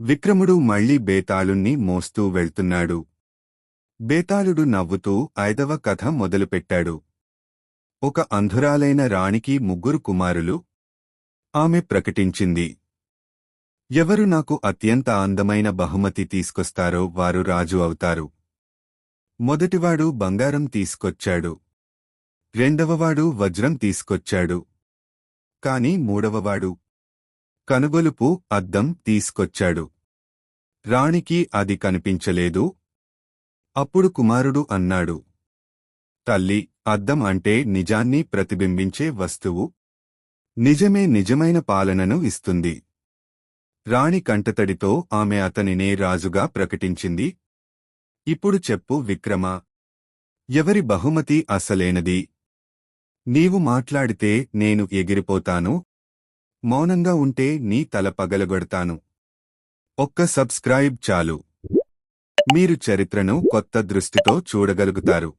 విక్రముడు మళ్ళీ బేతాళుణ్ణి మోస్తూ వెళ్తున్నాడు. బేతాళుడు నవ్వుతూ ఐదవ కథ మొదలుపెట్టాడు. ఒక అంధురాలైన రాణికి ముగ్గురు కుమారులు. ఆమె ప్రకటించింది. ఎవరు నాకు అత్యంత అందమైన బహుమతి తీసుకొస్తారో వారు రాజు అవుతారు. మొదటివాడు బంగారం తీసుకొచ్చాడు. రెండవవాడు వజ్రం తీసుకొచ్చాడు. కాని మూడవవాడు కనుగొలుపు అద్దం తీసుకొచ్చాడు. రాణికి అది కనిపించలేదు. అప్పుడు కుమారుడు అన్నాడు తల్లి అద్దం అంటే నిజాన్ని ప్రతిబింబించే వస్తువు. నిజమే నిజమైన పాలనను ఇస్తుంది. రాణి కంటతడితో ఆమె అతనినే రాజుగా ప్రకటించింది. ఇప్పుడు చెప్పు విక్రమ ఎవరి బహుమతి అసలేనది? నీవు మాట్లాడితే నేను ఎగిరిపోతాను మౌనంగా ఉంటే నీ తల పగలగొడతాను. ఒక్క సబ్స్క్రైబ్ చాలు. మీరు చరిత్రను కొత్త దృష్టితో చూడగలుగుతారు.